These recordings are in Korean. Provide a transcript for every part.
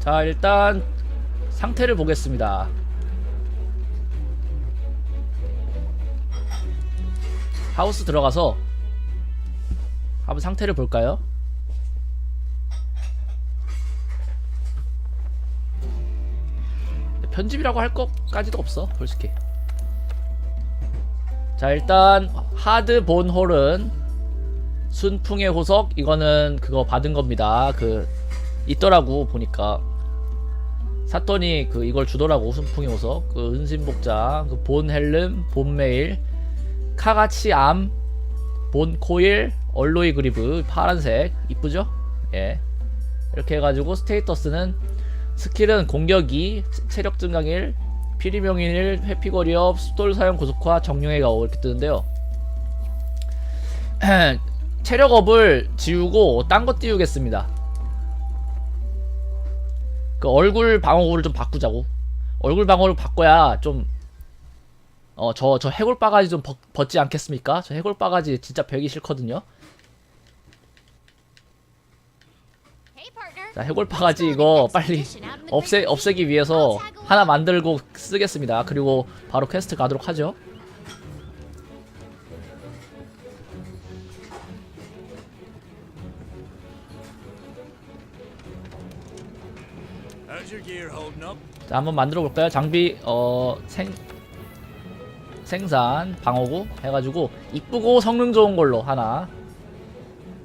자 일단 상태를 보겠습니다. 하우스 들어가서 한번 상태를 볼까요? 편집이라고 할 것까지도 없어 솔직히. 자 일단 하드 본 홀은 순풍의 호석 이거는 그거 받은 겁니다. 그 있더라고 보니까 샀더니 그 이걸 주더라고 순풍의 호석. 그 은신복장 그 본 헬름 본 메일 카가치 암, 본 코일, 얼로이 그리브 파란색. 이쁘죠? 예. 이렇게 해가지고 스테이터스는 스킬은 공격이 체력 증강 1 피리명인 1 회피 거리 업 스톨 사용 고속화 정령의 가오. 이렇게 뜨는데요. 체력업을 지우고 딴 거 띄우겠습니다 그 얼굴 방어구를 좀 바꾸자고 얼굴 방어를 바꿔야 좀 어, 저, 저 해골 바가지 좀 벗, 벗지 않겠습니까? 저 해골 바가지 진짜 배기 싫거든요. 자, 해골 바가지 이거 빨리 없애, 없애기 위해서 하나 만들고 쓰겠습니다. 그리고 바로 퀘스트 가도록 하죠. 자, 한번 만들어 볼까요? 장비, 어, 생, 생산, 방어구 해가지고 이쁘고 성능 좋은 걸로 하나.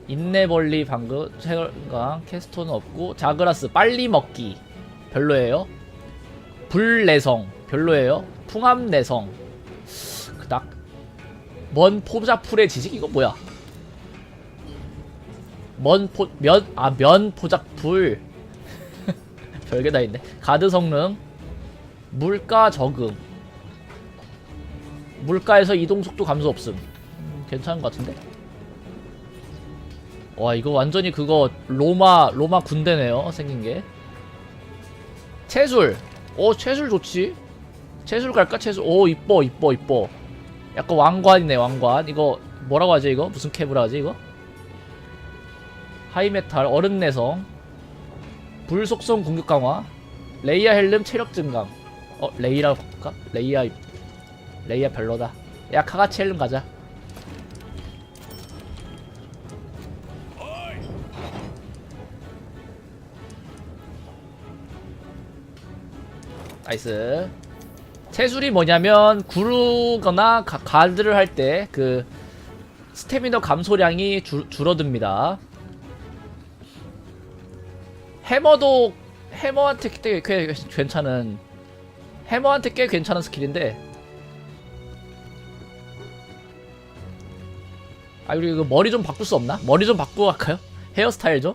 인내벌리 방금 최강 캐스톤은 없고 자그라스 빨리 먹기 별로예요. 불내성 별로예요. 풍암내성 그닥 먼 포자풀의 지식 이거 뭐야? 먼포면아면 포작풀 별게 다 있네. 가드 성능 물가 적응 물가에서 이동 속도 감소 없음. 음, 괜찮은 것 같은데? 와 이거 완전히 그거 로마 로마 군대네요 생긴 게. 채술. 오 채술 좋지? 채술 갈까? 채술. 오 이뻐 이뻐 이뻐. 약간 왕관이네 왕관. 이거 뭐라고 하지 이거? 무슨 캡을 하지 이거? 하이메탈 얼음 내성 불 속성 공격 강화 레이아 헬름 체력 증강. 어 레이라 바꿀까? 레이아 레이아 별로다. 야 카가치 헬름 가자. 나이스. 채술이 뭐냐면 구르거나 가, 가드를 할 때 그 스태미너 감소량이 줄, 줄어듭니다 해머도 해머한테 꽤, 꽤 괜찮은 해머한테 꽤 괜찮은 스킬인데 아 그리고 머리 좀 바꿀 수 없나? 머리 좀 바꾸고 갈까요? 헤어스타일 좀?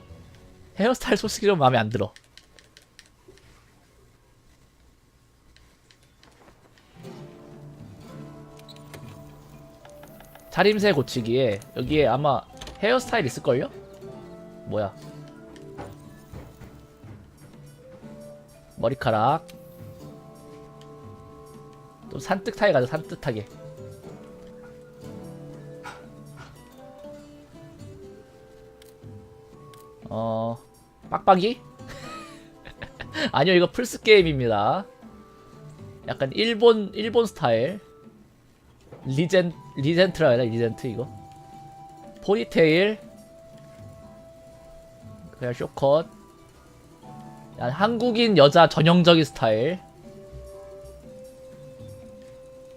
헤어스타일 솔직히 좀 마음에 안 들어 차림새 고치기에 여기에 아마 헤어스타일 있을걸요? 뭐야 머리카락. 좀 산뜻하게 가자 산뜻하게. 어 빡빡이? 아니요 이거 플스 게임입니다. 약간 일본 일본 스타일. 리젠 리젠트라 해야 리젠트 이거? 포니테일. 그냥 쇼컷. 야, 한국인 여자 전형적인 스타일.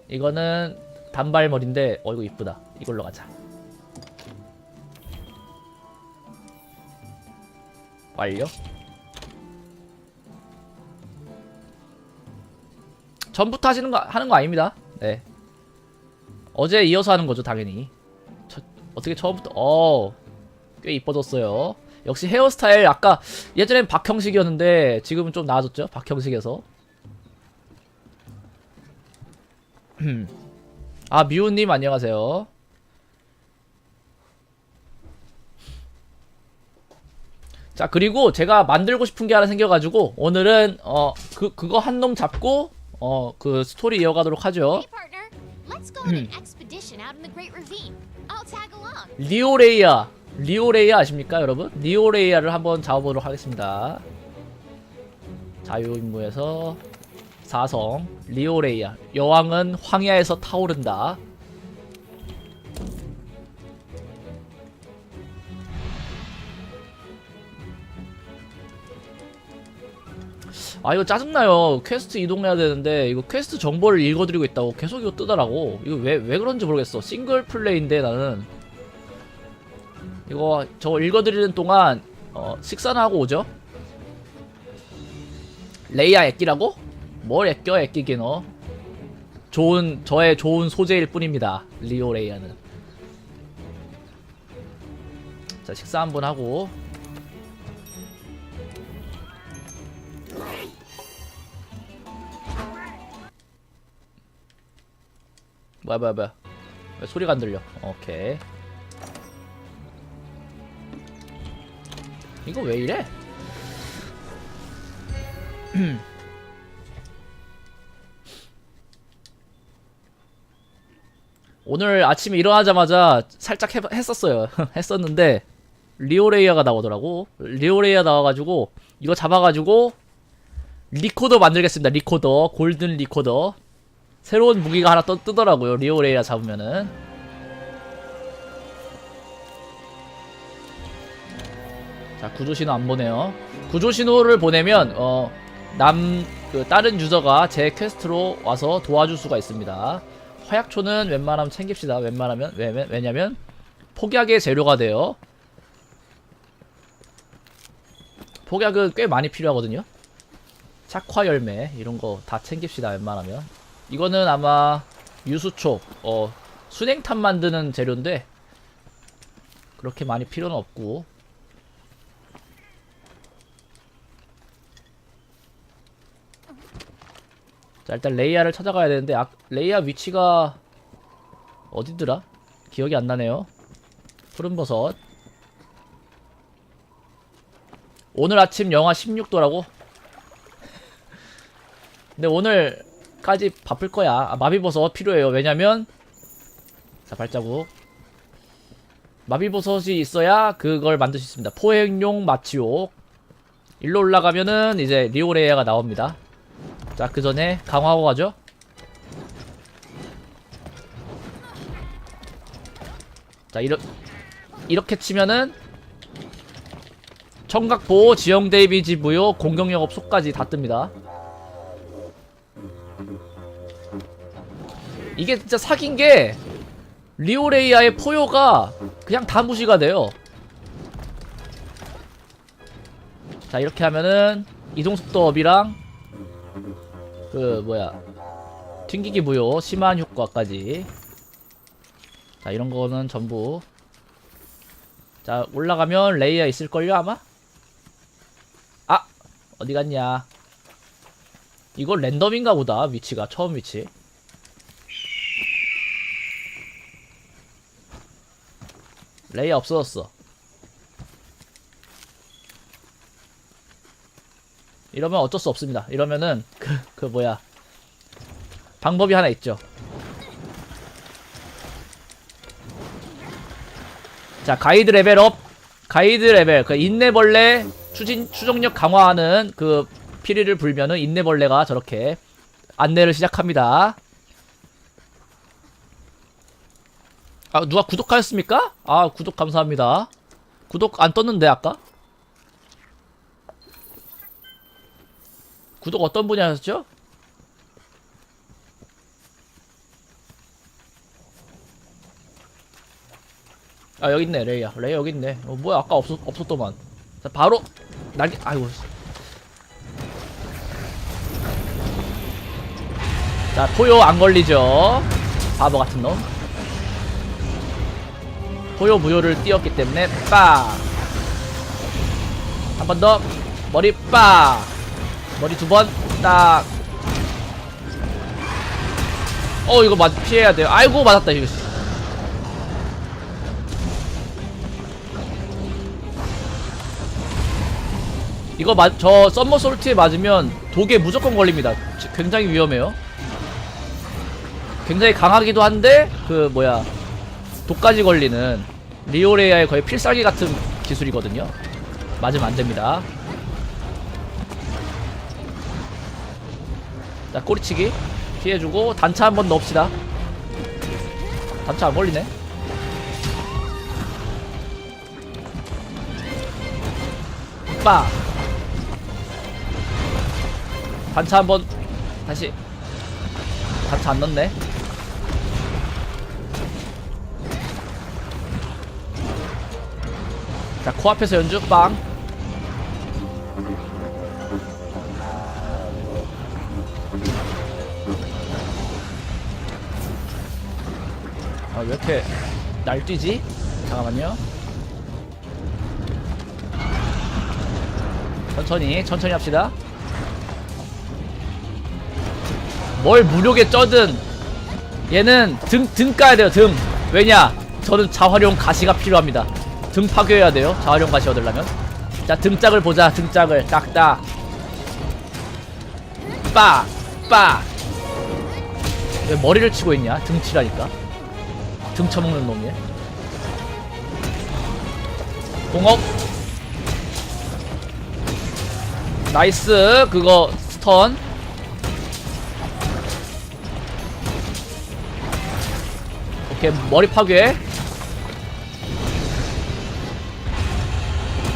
이거는 단발머리인데 어 이거 이쁘다. 이걸로 가자. 완료. 전부터 하시는 거 하는 거 아닙니다. 네. 어제 이어서 하는 거죠 당연히. 저, 어떻게 처음부터? 어꽤 이뻐졌어요 역시 헤어스타일 아까 예전엔 박형식이었는데 지금은 좀 나아졌죠? 박형식에서. 아 미우님 안녕하세요. 자 그리고 제가 만들고 싶은 게 하나 생겨가지고 오늘은 어 그 그거 한 놈 잡고 어 그 스토리 이어가도록 하죠. Along. 리오레이아 리오레이아 아십니까 여러분? 리오레이아를 한번 잡아보도록 하겠습니다. 자유임무에서 사성 리오레이아. 여왕은 황야에서 타오른다. 아 이거 짜증나요. 퀘스트 이동해야 되는데 이거 퀘스트 정보를 읽어드리고 있다고 계속 이거 뜨더라고. 이거 왜 왜 그런지 모르겠어. 싱글 플레이인데 나는 이거 저거 읽어드리는 동안 어, 식사나 하고 오죠? 레이야 애끼라고? 뭘 애껴 애끼긴 어? 좋은 저의 좋은 소재일 뿐입니다 리오 레이야는. 자 식사 한번 하고. 뭐야 뭐야 뭐야. 왜 소리가 안 들려? 오케이 이거 왜 이래? 오늘 아침에 일어나자마자 살짝 해, 했었어요. 했었는데 리오레이아가 나오더라고. 리오레이아 나와가지고 이거 잡아가지고 리코더 만들겠습니다. 리코더 골든 리코더 새로운 무기가 하나 떠 뜨더라고요. 리오레이아 잡으면은 자 구조 신호 안 보내요. 구조 신호를 보내면 어 남 그 다른 유저가 제 퀘스트로 와서 도와줄 수가 있습니다. 화약초는 웬만하면 챙깁시다. 웬만하면 왜, 왜, 왜냐면 폭약의 재료가 돼요. 폭약은 꽤 많이 필요하거든요. 착화 열매 이런 거 다 챙깁시다. 웬만하면 이거는 아마 유수초 어 순행탄 만드는 재료인데 그렇게 많이 필요는 없고 자 일단 레이아를 찾아가야 되는데 아, 레이아 위치가 어디더라? 기억이 안 나네요. 푸른버섯. 오늘 아침 영하 16도라고? 근데 오늘까지 바쁠 거야. 아, 마비버섯 필요해요. 왜냐면 자 발자국 마비버섯이 있어야 그걸 만들 수 있습니다. 포획용 마취옥 일로 올라가면은 이제 리오레이아가 나옵니다. 자, 그 전에 강화하고 가죠. 자, 이러, 이렇게 치면은 청각보호, 지형 데이비지 무효, 공격력 업소까지 다 뜹니다. 이게 진짜 사긴 게 리오레이아의 포효가 그냥 다 무시가 돼요. 자, 이렇게 하면은 이동속도 업이랑 그 뭐야. 튕기기 무효 심한 효과까지. 자 이런 거는 전부. 자 올라가면 레이야 있을걸요 아마? 아 어디 갔냐? 이거 랜덤인가 보다 위치가. 처음 위치. 레이야 없어졌어 이러면 어쩔 수 없습니다. 이러면은 그, 그 뭐야 방법이 하나 있죠. 자 가이드 레벨업 가이드 레벨 그 인내벌레 추진 추정력 강화하는 그 피리를 불면은 인내벌레가 저렇게 안내를 시작합니다. 아 누가 구독하셨습니까? 아 구독 감사합니다. 구독 안 떴는데 아까? 구독 어떤 분이 하셨죠? 아 여기 있네 레이야. 레이 여기 있네. 어, 뭐야 아까 없었 없었더만. 자 바로 날개 아이고. 자 포효 안 걸리죠? 바보 같은 놈. 포효 무효를 띄웠기 때문에 빠 한 번 더 머리 빠 머리 두 번 딱. 어 이거 맞 피해야 돼요. 아이고 맞았다 이거. 이거 맞, 저 썸머 솔트에 맞으면 독에 무조건 걸립니다. 지- 굉장히 위험해요. 굉장히 강하기도 한데 그 뭐야 독까지 걸리는 리오레아의 거의 필살기 같은 기술이거든요. 맞으면 안 됩니다. 자 꼬리치기 피해주고 단차 한번 넣읍시다. 단차 안 걸리네. 빠 단차 한번 다시. 단차 안 넣네. 자 코앞에서 연주 빵 왜 이렇게 날뛰지? 잠깐만요. 천천히, 천천히 합시다. 뭘 무력에 쩌든 얘는 등, 등 까야 돼요, 등. 왜냐? 저는 자활용 가시가 필요합니다. 등 파괴해야 돼요, 자활용 가시 얻으려면. 자, 등짝을 보자, 등짝을. 딱딱. 빠! 빠! 왜 머리를 치고 있냐? 등 치라니까. 등 쳐먹는 놈이. 공업. 나이스. 그거 스턴. 오케이 머리 파괴.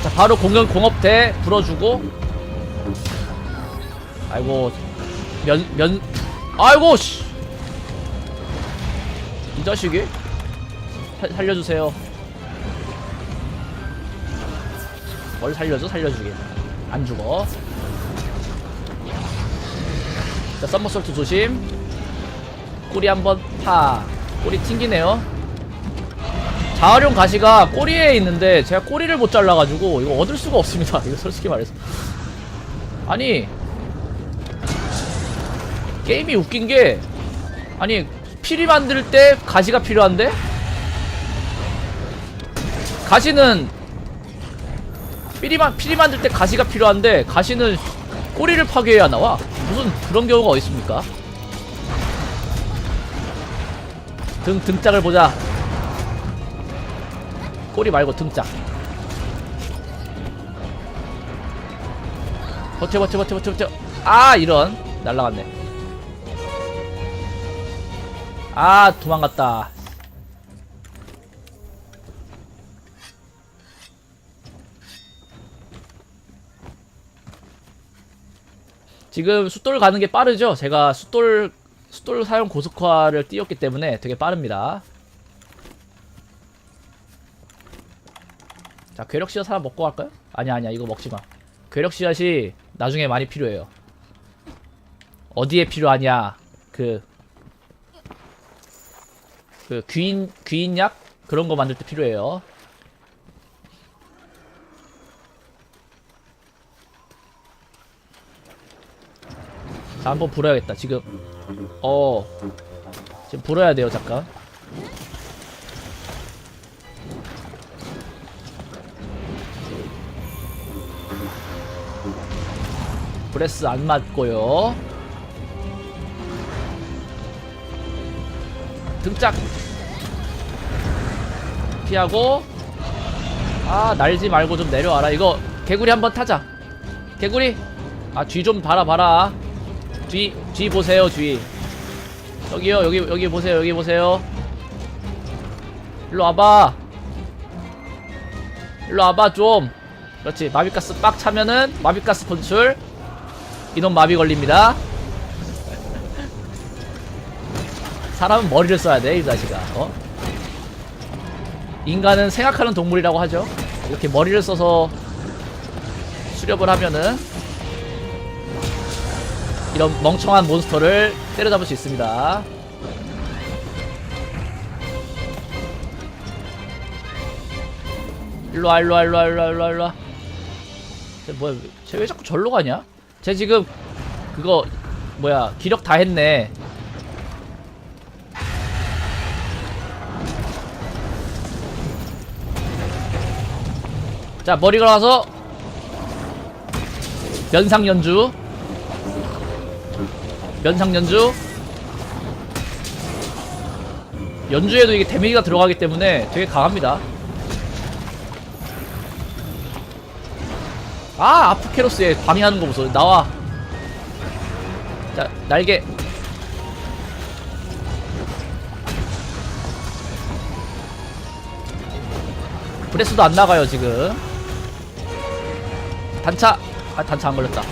자 바로 공격 공업대 불어주고. 아이고 면 면. 아이고 씨. 이 자식이 살- 살려주세요. 뭘 살려줘? 살려주게. 안 죽어. 자, 썸머솔트 조심. 꼬리 한번 파. 꼬리 튕기네요. 자활용 가시가 꼬리에 있는데 제가 꼬리를 못 잘라가지고 이거 얻을 수가 없습니다. 이거 솔직히 말해서. 아니 게임이 웃긴 게 아니 피리 만들 때 가시가 필요한데 가시는 피리만 피리 만들 때 가시가 필요한데 가시는 꼬리를 파괴해야 나와 무슨 그런 경우가 어디 있습니까? 등 등짝을 보자. 꼬리 말고 등짝. 버텨 버텨 버텨 버텨 버텨. 아 이런 날라갔네. 아 도망갔다. 지금 숫돌 가는 게 빠르죠? 제가 숫돌 숫돌 사용 고속화를 띄웠기 때문에 되게 빠릅니다. 자, 괴력 씨앗 하나 먹고 갈까요? 아니야, 아니야, 이거 먹지 마. 괴력 씨앗이 나중에 많이 필요해요. 어디에 필요하냐? 그, 그 귀인 귀인약 그런 거 만들 때 필요해요. 자, 한번 불어야겠다. 지금. 어. 지금 불어야 돼요 잠깐. 브레스 안 맞고요. 등짝. 피하고. 아 날지 말고 좀 내려와라. 이거 개구리 한번 타자. 개구리? 아 뒤 좀 봐라 봐라 뒤, 뒤 보세요, 뒤. 여기요, 여기, 여기 보세요, 여기 보세요. 일로 와봐. 일로 와봐, 좀. 그렇지, 마비가스 빡 차면은, 마비가스 분출. 이놈 마비 걸립니다. 사람은 머리를 써야 돼, 이 자식아, 어? 인간은 생각하는 동물이라고 하죠. 이렇게 머리를 써서 수렵을 하면은, 이런 멍청한 몬스터를 때려잡을 수 있습니다. 일로와 일로와 일로와 일로와 일로와 일로와 쟤 뭐야 쟤 왜 자꾸 절로 가냐? 쟤 지금 그거 뭐야 기력 다 했네 자 머리 걸어서 면상 연주 면상 연주. 연주에도 이게 데미지가 들어가기 때문에 되게 강합니다. 아 아프케로스의 방해하는 거 보소. 나와. 자 날개. 브레스도 안 나가요 지금. 단차. 아 단차 안 걸렸다.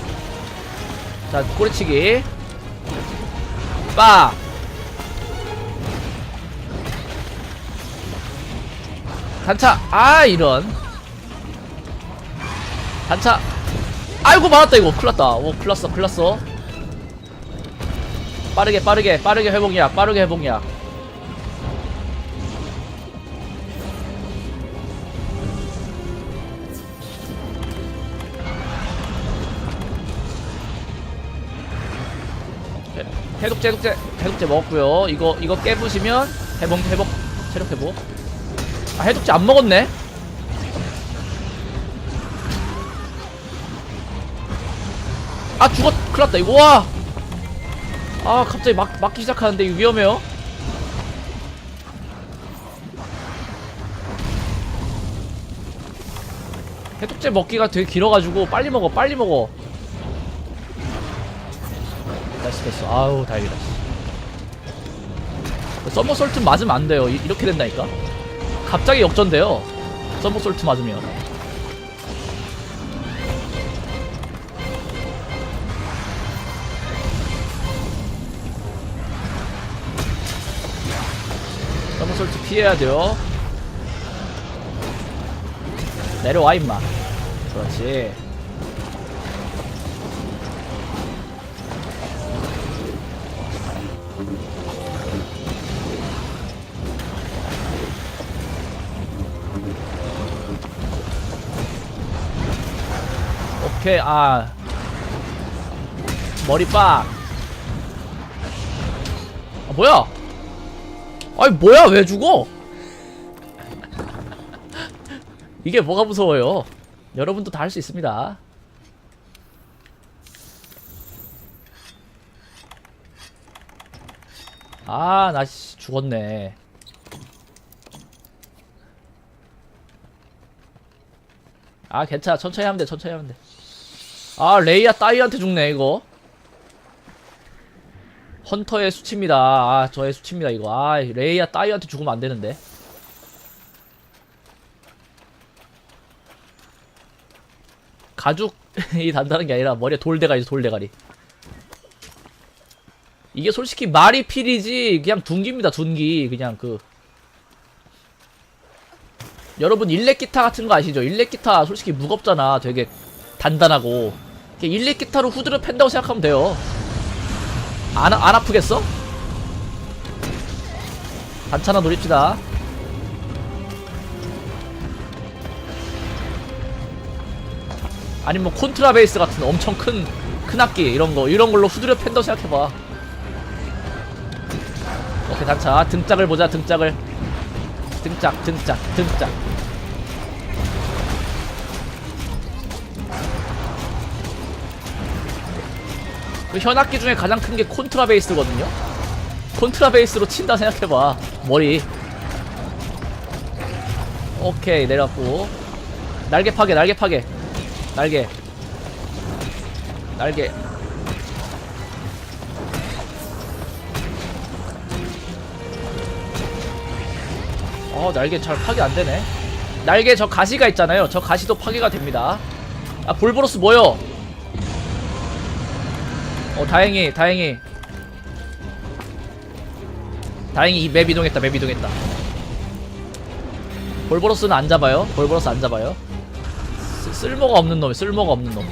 자 꼬리치기 빡 단차. 아 이런. 단차. 아이고 맞았다 이거. 큰일났다. 오 큰일났어 큰일났어. 빠르게 빠르게 빠르게 회복약 빠르게 회복약 네, 해독제 해독제 해독제 먹었고요. 이거 이거 깨부시면 회복 회복 체력 회복 아 해독제 안 먹었네. 아 죽었 큰일났다. 이거 와! 아 갑자기 막, 막기 시작하는데 위험해요. 해독제 먹기가 되게 길어가지고 빨리 먹어 빨리 먹어 됐어 됐어 아우 다행이다. 썸머솔트 맞으면 안 돼요. 이, 이렇게 된다니까. 갑자기 역전돼요. 썸머솔트 맞으면. 썸머솔트 피해야 돼요. 내려와 임마. 그렇지 오케이 아. 머리 빡 아, 뭐야? 아니 뭐야? 왜 죽어? 이게 뭐가 무서워요? 여러분도 다 할 수 있습니다. 아 나 죽었네. 아 괜찮아. 천천히 하면 돼 천천히 하면 돼 아 레이야 따이한테 죽네 이거 헌터의 수치입니다 아 저의 수치입니다 이거 아 레이야 따이한테 죽으면 안 되는데 가죽이 단다는 게 아니라 머리에 돌대가리 돌대가리 이게 솔직히 말이 필이지 그냥 둔기입니다 둔기 그냥 그 여러분 일렉 기타 같은 거 아시죠? 일렉 기타 솔직히 무겁잖아. 되게 단단하고. 일렉 기타로 후드를 팬다고 생각하면 돼요. 안, 아- 안 아프겠어? 단차나 노립시다. 아니면 뭐 콘트라 베이스 같은 엄청 큰, 큰 악기 이런 거 이런 걸로 후드려 팬다고 생각해봐. 오케이 단차 등짝을 보자 등짝을 등짝 등짝 등짝 현악기 중에 가장 큰 게 콘트라베이스거든요 콘트라베이스로 친다 생각해봐 머리 오케이 내려왔고 날개 파괴 날개 파괴 날개 날개 어 날개 잘 파괴 안 되네. 날개 저 가시가 있잖아요. 저 가시도 파괴가 됩니다. 아 볼보로스 뭐요? 어 다행히 다행히 다행히 이 맵 이동했다 맵 이동했다. 볼보로스는 안 잡아요. 볼보로스 안 잡아요. 쓰- 쓸모가 없는 놈, 쓸모가 없는 놈.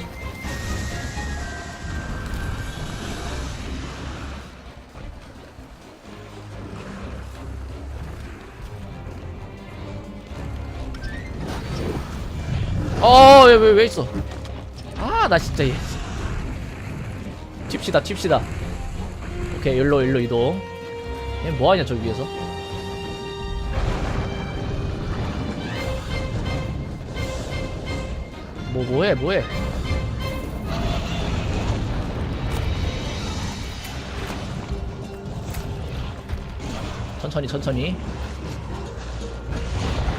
어, 왜, 왜, 왜 있어? 아, 나 진짜 얘. Tip시다, tip시다. 오케이, 일로, 일로 이동. 얘 뭐하냐, 저기 위에서? 뭐, 뭐해, 뭐해? 천천히, 천천히.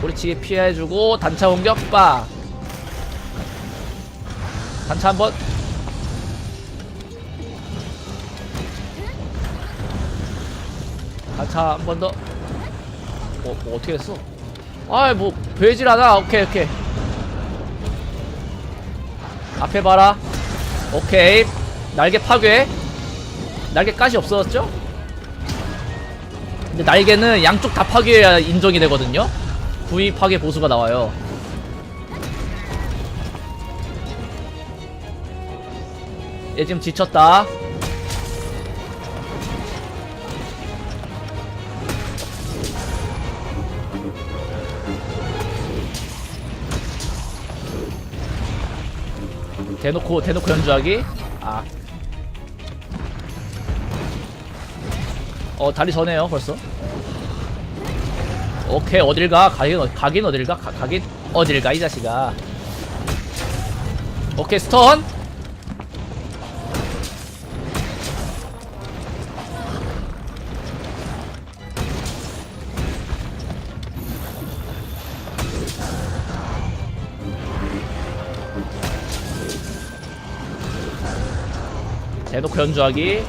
꼬리치기 피해주고, 단차 공격, 빡! 단차 한번 아차 한 번 더. 뭐, 뭐 어떻게 했어? 아이 뭐 베질하다. 오케이 오케이. 앞에 봐라. 오케이. 날개 파괴. 날개 가시 없어졌죠? 근데 날개는 양쪽 다 파괴해야 인정이 되거든요. 부위 파괴 보수가 나와요. 얘 지금 지쳤다. 대놓고 대놓고 연주하기. 아. 어 다리 전에요 벌써. 오케이 어딜 가? 가긴 어- 가긴 어딜 가? 가 가긴 어딜 가 이 자식아. 오케이 스턴. 대놓고 연주하기.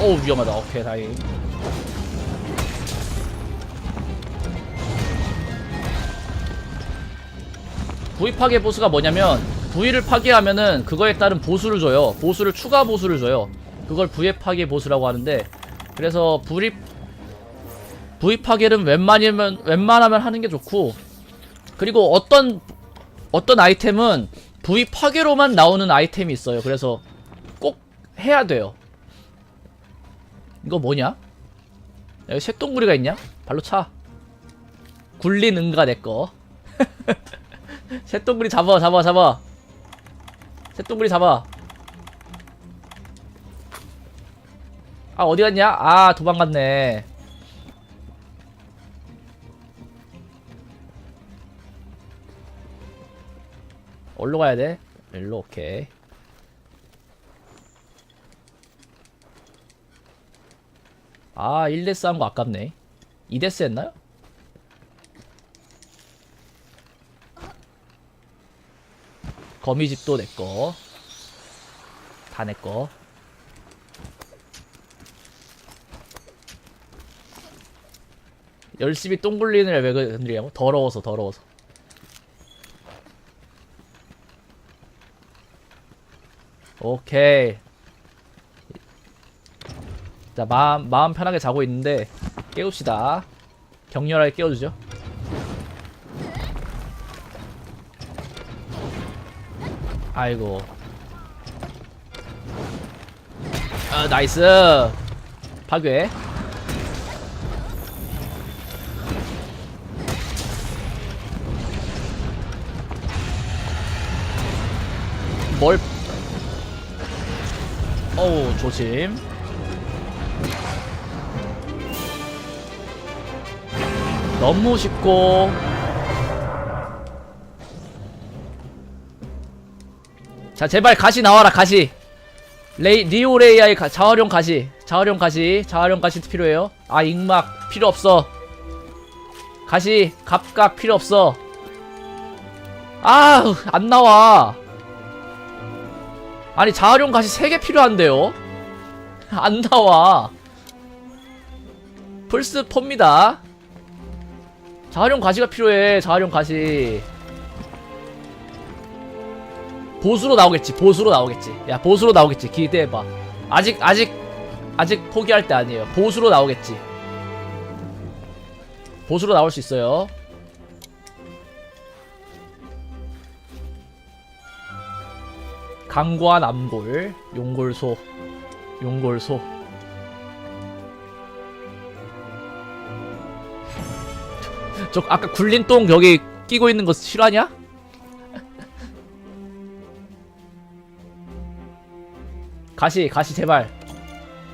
오 위험하다. 오케이 다행. 부위 파괴 보수가 뭐냐면 부위를 파괴하면은 그거에 따른 보수를 줘요. 보수를 추가 보수를 줘요. 그걸 부위 파괴 보수라고 하는데 그래서 부위 부위 파괴는 웬만하면 웬만하면 하는 게 좋고 그리고 어떤 어떤 아이템은 부위 파괴로만 나오는 아이템이 있어요. 그래서 꼭 해야 돼요. 이거 뭐냐? 여기 쇳동구리가 있냐? 발로 차. 굴린 응가 내꺼. 쇳동구리 잡아, 잡아, 잡아. 쇳동구리 잡아. 아, 어디 갔냐? 아, 도망갔네. 어디로 가야 돼? 일로, 오케이. 아 1데스 한 거 아깝네 2데스 했나요? 거미집도 내꺼 다 내꺼 열심히 똥 굴리는 왜 건드리냐고? 더러워서 더러워서 오케이 자 마음 마음 편하게 자고 있는데 깨웁시다. 격렬하게 깨워주죠. 아이고. 아 나이스. 파괴. 뭘? 어우 조심. 너무 쉽고. 자 제발 가시 나와라 가시. 레이 리오레이아의 가, 자활용 가시. 자활용 가시 자활용 가시 필요해요. 아 익막 필요 없어. 가시 갑각 필요 없어. 아안 나와 아니 자활용 가시 3개 필요한데요? 안 나와. 플스 팝니다. 자활용 가시가 필요해 자활용 가시. 보수로 나오겠지 보수로 나오겠지. 야 보수로 나오겠지 기대해봐. 아직 아직 아직 포기할 때 아니에요. 보수로 나오겠지. 보수로 나올 수 있어요 강과 남골 용골소 용골소 저 아까 굴린 똥 여기 끼고 있는 거 실화냐? 가시 가시 제발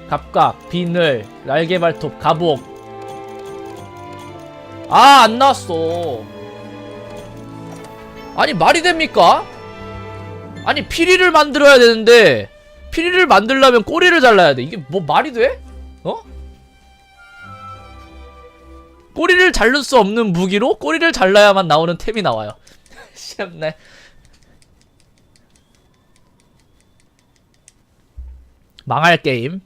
갑각 비늘 날개 발톱 가복 아 안 나왔어 아니 말이 됩니까? 아니 피리를 만들어야 되는데 피리를 만들려면 꼬리를 잘라야 돼 이게 뭐 말이 돼? 어? 꼬리를 자를 수 없는 무기로 꼬리를 잘라야만 나오는 템이 나와요. 시험네. 망할 게임.